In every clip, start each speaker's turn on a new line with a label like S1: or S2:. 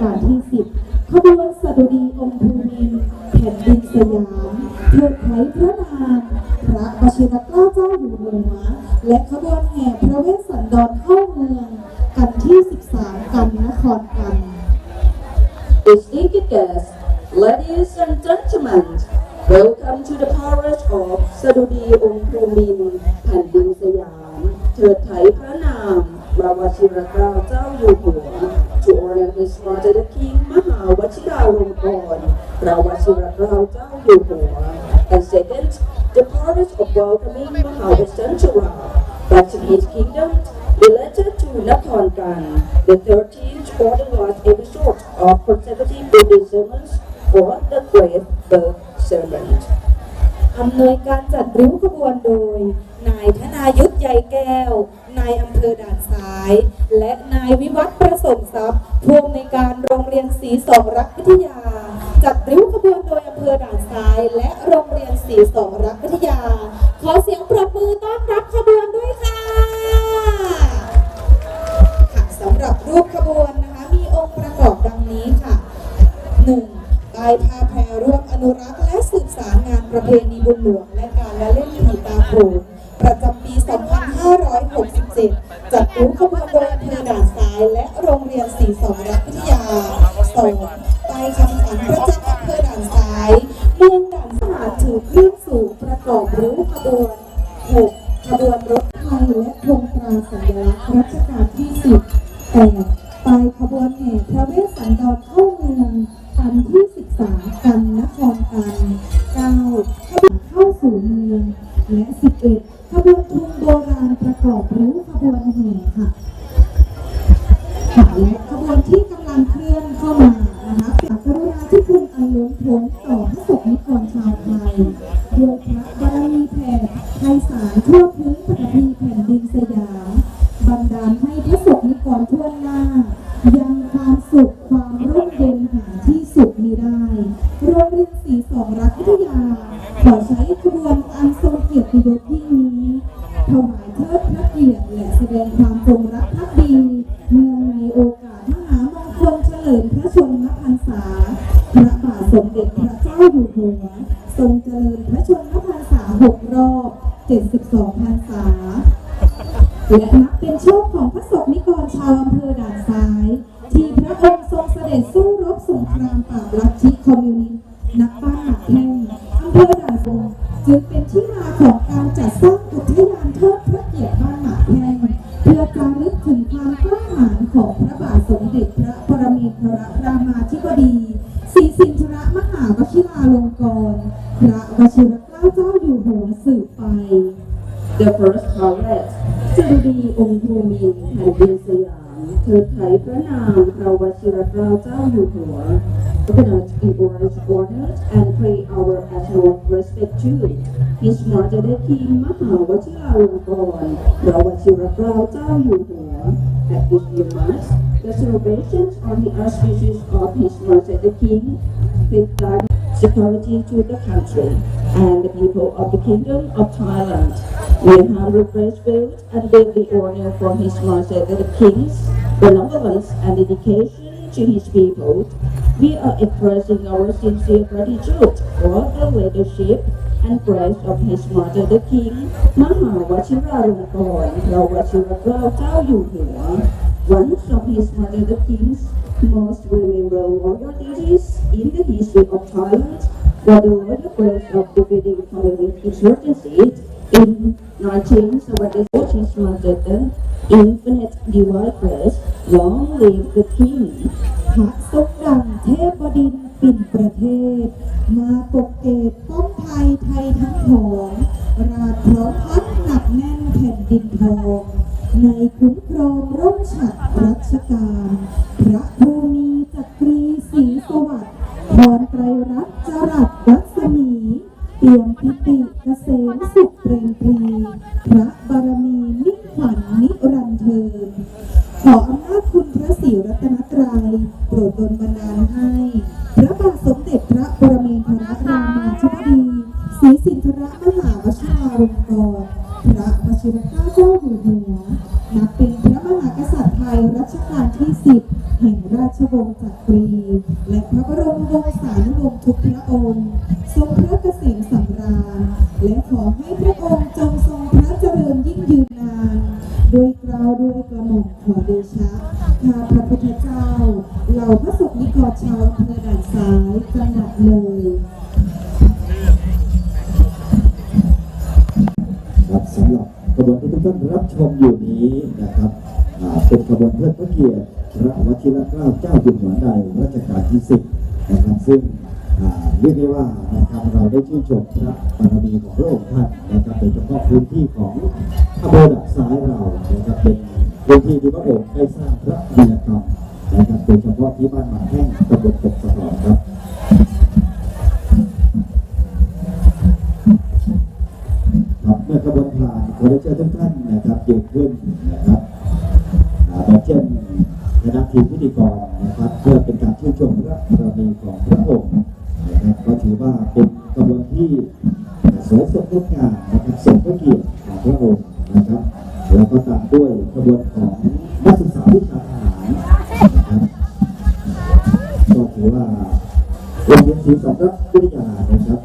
S1: การที่สิบขบวนสดุดีองค์ภูมินแผ่นดินสยามเทิดไถพระนามพระวชิรเกล้าเจ้าอยู่หัวและขบวนแห่พระเวสสันดรเข้าเมืองกันที่ 13 กันนครกัน
S2: Distinguished guests, ladies and gentlemen, welcome to the parish of Sadudi Ong Pumin, แผ่นดินสยามเถิดไถพระนามพระวชิรเกล้าเจ้าอยู่หัว to honor His Majesty the King มหาวชิราลงกรณ์พระวชิรเกล้าเจ้าอยู่หัว and second the parish of welcoming Mahavajirala back to his kingdom related to Nakhon Kan, the 13th or the last episode of consecutive Buddhist sermons for the Great Birth Sermon.
S1: อำนวยการจัดริ้วขบวนโดย นายธนายุทธใยแก้วายอำเภอด่านซ้าย และนายวิวัฒน์ประสมทรัพย์ผู้อำนวยการโรงเรียนศรีสองรักวิทยา จัดริ้วขบวนโดยอำเภอด่านซ้าย และโรงเรียนศรีสองรักวิทยา ขอเสียงปรบมือต้อนรับขบวนด้วยค่ะค่ะสำหรับรูปขบวนนะคะมีองค์ประกอบดังนี้ค่ะ 1. ใต้ผ้าแพรร่วมอนุรักษ์และสืบสารงานประเพณีบุญหลวงและการละเล่นผีตาโขนประจำปี 2567 จัดรู้ขบวนโดยอำเภอด่านซ้ายและโรงเรียนศรีสองรักวิทยา 2. ใต้คำสั่งประจำอำเภอด่านซ้ายมืองด่านสาถือเครื่องสูบประกอบรู้ขบวน 6. ขบวนรถไฟและธงตราสัญลักษณ์รัชกาลที่ 10 8. ไปขบวนแห่พระเวสสันดรเข้าเมืองกันที่ 13 กันนครกัน วพื้นปฐพีแผ่นดินสยามบันดาลให้พระสงฆ์นิกรทั่วหน้า ยังความสุขความร่มเย็นหาที่สุดมีได้โรงเรียนศรีสองรักวิทยา ขอใช้ขบวนอันทรงเกียรติยศยิ่นี้ถวายเทิดพระเกียรติและแสดงความจงรักภักดีเนื่องในโอกาสมหามงคลเฉลิมพระชนมพรรษาพระบาทสมเด็จพระเจ้าอยู่หัว ทรงเจริญพระชนมพรรษาหกรอบ 72พรรษา และนับเป็นโชคของพระสงฆ์นิกรชาวอำเภอด่านซ้าย ที่พระองค์ทรงเสด็จสู้รบสงครามปราบลัทธิคอมมิวนิสต์นักบ้านหนักแห่งอำเภอด่านซ้ายจึงเป็นที่มาของการจัดสร้างอุทยานเทิดพระเกียรติบ้านหนักแห่งเพื่อจารึกถึงความกล้าหาญของพระบาทสมเด็จพระปรมินทรรามาธิบดีศรีสินทรมหาวชิราลงกรณ์
S2: The first parade สดุดีองค์ภูมินทร์แผ่นดินสยามเถิดไถพระนามพระวชิรเกล้าเจ้าอยู่หัว Coconut in orange honored and pay our utmost respect to His Majesty King มหาวชิราลงกรณ์พระวชิรเกล้าเจ้าอยู่หัว At this year Mass, the celebrations on the auspicious of His Majesty King safeguard security to the country and the people of the Kingdom of Thailand. We humbly praise and beg the honor from His Majesty the King's benevolence and dedication to his people. We are expressing our sincere gratitude for the leadership and grace of His Majesty the King มหาวชิราลงกรณ์พระวชิรเกล้าเจ้าอยู่หัว One of His Majesty the King's most remembered royal duties in the history of Thailand was the royal grace of defeating communist insurgency in 1976. His Majesty Infinite Divine Grace, long live the King.
S1: พระทรงดังเทพดินปิ่นประเทศ มาปกเกตป้อมไทยไทยทั้งผองราพร้อมพัดหนักแน่นแผ่นดินทอง ในคุ้มครองร่มฉัดรัชกาล ขออำนาจคุณพระศรีรัตนตรัยโปรดดลบันดาลให้ พระบาทสมเด็จพระปรเมนทรรามาธิบดีศรีสินทรมหาวชิราลงกรณ์พระวชิรเกล้าเจ้าอยู่หัวนับเป็นพระมหากษัตริย์ไทยรัชกาลที่10แห่งราชวงศ์จักรี และพระบรมวงศานุวงศ์ทุกพระองค์ ชะข้าพระพุทธเจ้า เหล่าพระสงฆ์นิกรชาวอำเภอด่านซ้ายจังหวัดเลย
S3: ครับสำหรับขบวนที่ทุกท่านรับชมอยู่นี้นะครับเป็นขบวนเทิดพระเกียรติพระวชิรเกล้าเจ้าอยู่หัวในรัชกาลที่สิบนะครับซึ่งเรียกได้ว่านะครับเราได้ชื่นชมพระบารมีของพระองค์ท่านนะครับโดยเฉพาะพื้นที่ของอำเภอดักซ้ายเรานะครับเป็น พื้นที่ที่พระองค์ได้สร้างพระวีรกรรมนะครับโดยเฉพาะที่บ้านหมาแห้งตำบลปกสะพานครับครับเมื่อขบวนผ่านขอได้เชิญทุกท่านนะครับยืนขึ้นนะครับอาแบบเช่นคณะทีมพิธีกรนะครับเพื่อเป็นการชื่นชมพระบารมีของพระองค์นะครับก็ถือว่าเป็นขบวนที่สวยสดงดงามนะครับสมพระเกียรติของพระองค์นะครับ แล้วก็ตามด้วยขบวนของนักศึกษาวิชาทหารนะครับก็ถือว่าโรงเรียนศรีสองรับวิทยานะครับ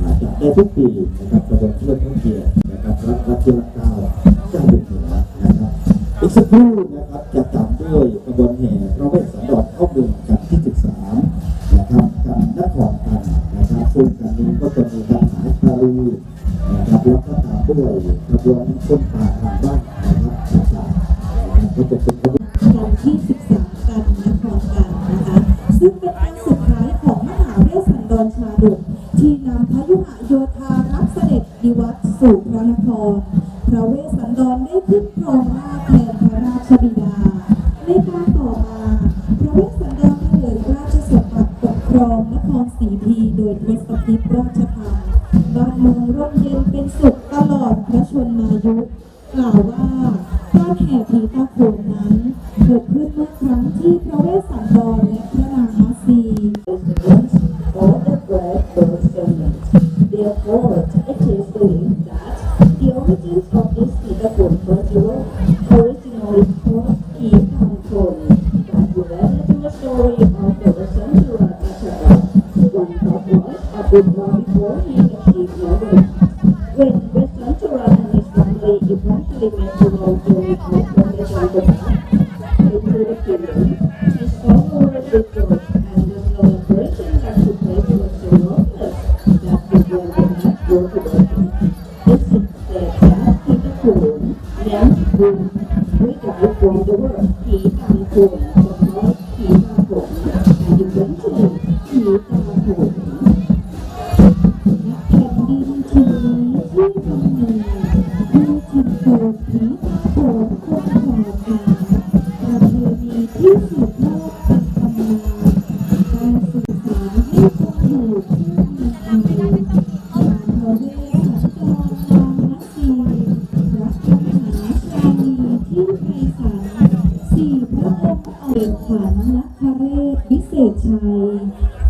S3: อ่าจัดได้ทุกปีนะครับกระบวนเพื่อท่องเที่ยวนะครับรับรับที่รักเก้าเจ้าบุญเหนือนะครับอีกสักครู่นะครับจะตามด้วยกระบวนแห่พระเวสสันดรเข้าเมืองกันที่13นะครับกันนครกันนะครับซึ่งกันนี้ก็จะมีการหาชาลีนะครับแล้วก็ตามด้วยกระบวนคนป่าทางบ้าน วน
S1: วันที่ 13 กันนครกันนะคะ ซึ่งเป็นวันสุดท้ายของมหาเวสสันดรชาดกที่นำพระยุหโยธารับเสด็จดิวัตรสู่พระนคร พระเวสสันดรได้ขึ้นครองราชแทนพระราชบิดา ในการต่อมา พระเวสสันดรเผยราชสมบัติปกครองนครศรีพีโดยทศพิธราชธรรมบ้านเมืองร่มเย็นเป็นสุขตลอดพระชนมายุกล่าวว่า้าแห่ผีตาโขนนั้นเกิดขึ้นเมื่อครั้งที่พระเวสสันดรและ เศษชัย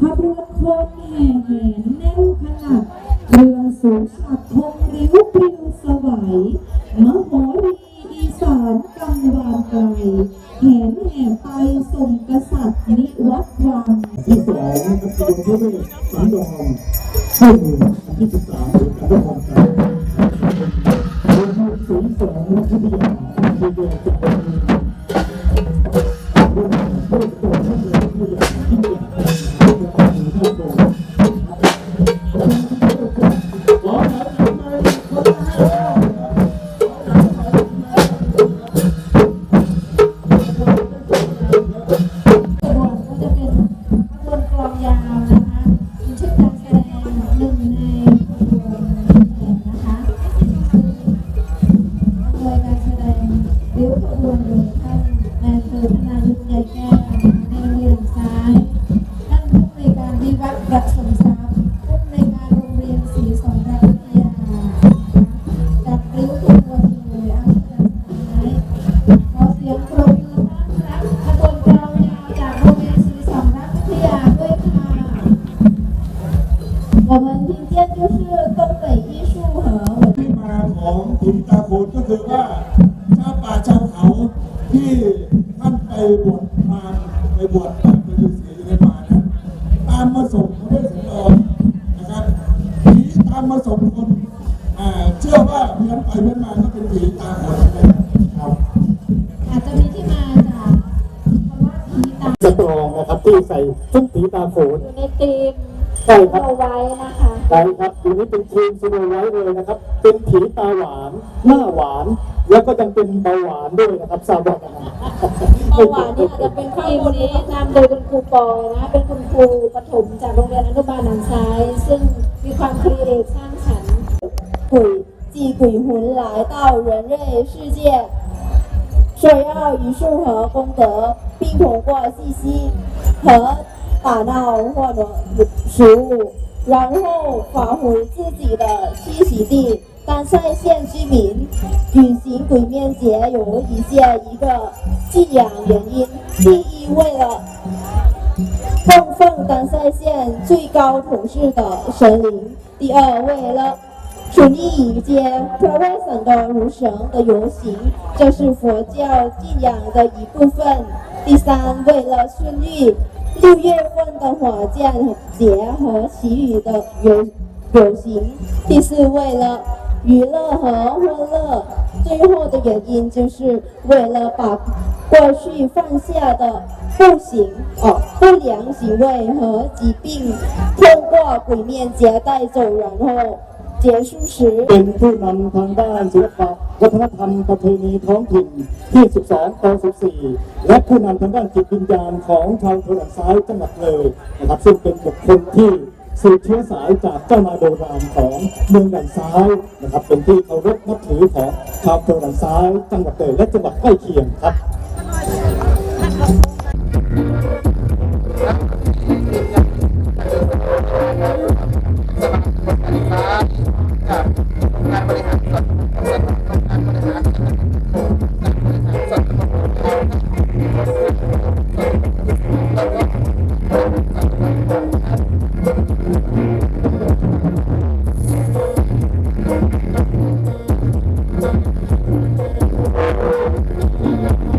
S1: ขบวนคนแห่แหนแน่นขนาดเรือสูงฉัดธงริ้วปลิวสวัย มโหรีอีสานกังวานไกลแหนแห่ไปส่งกษัตริย์นิวัตวัง
S3: ที่สองนะครับกระบวนพระเวสสันดรเข้องอันที่สิบสามหรือการนครกันโดยมีสูงสองนักวิยาที่เดียวจะเป็นเรื่องเรื่องตัวท่านเล
S4: ริ้วขบวนโดยท่านนายอำเภอพนายุทธใหญ่แก้วในโรงเรียนซ้ายท่านผู้อำนวยการวิวัฒน์ประสมทรัพย์ผู้อำนวยการโรงเรียนศรีสงครามวิทยาจัดริ้วขบวนโดยอำเภอซ้าย ขอเสียงปรบมือต้อนรับขบวนกลองยาวจากโรงเรียนศรีสองรักวิทยาด้วยค่ะ我们今天就是东北艺术和我
S5: ที่มาของขุนตาโขนก็คือว่า า ป่าชาวเขาที่ท่านไปบวชพรามไปบวชพระไปฤาษีามมาส่งพระเวสสันดรนะครับผีตามมาส่งคนอ่าเชื่อว่าเพี้ยนไปเพี้ยนมาก็เป็นผีตาโขนนะครับ
S4: อาจจะมีที่มาจากคำว่าผีตา
S6: สตรองนะครับที่ใส่ชุดผีตาโขน
S4: อยู่ในธีม
S6: ใช่ครับ
S4: เอาไว้นะคะ
S6: ใช่ครับทีนี้เป็นทีมสโนไวท์เลยนะครับ เป็นผีตาหวาน หน้าหวาน แล้วก็ยังเป็นเบาหวานด้วยนะครับทราบว่ากันนะ
S4: เบาหวานเนี่ยอาจจะเป็นทีมนี้นำโดยคุณครูปอยนะ เป็นคุณครูประถมจากโรงเรียนอนุบาลหนองซ้าย ซึ่งมีความครีเอทสร้างสรรค์
S7: 鬼祭鬼魂来到人类世界，所要以树和功德，并通过信息和打闹获得食物， 然后返回自己的栖息地。丹塞县居民举行鬼面节有以下一个寄养原因：第一，为了。供奉丹塞县最高统治的神灵；第二，为了。顺利迎接特外省的如神的游行，这是佛教信仰的一部分；第三，为了顺利六月份的火节结合其余的游游行，第四为了娱乐和欢乐，最后的原因就是为了把过去犯下的不行哦不良行为和疾病，通过鬼面节带走，然后结束时。
S6: วัฒนธรรมประเพณีท้องถิ่นที่ 12ต่อ14 และผู้นำทางด้านจิตวิญญาณของชาวโทนซ้ายจังหวัดเลยนะครับ ซึ่งเป็นบุคคลที่สืบเชื้อสายจากเจ้ามาโบราณของเมืองด่านซ้ายนะครับ เป็นที่เคารพนับถือของชาวโทนซ้ายจังหวัดเลยและจังหวัดใกล้เคียงครับ Thank you.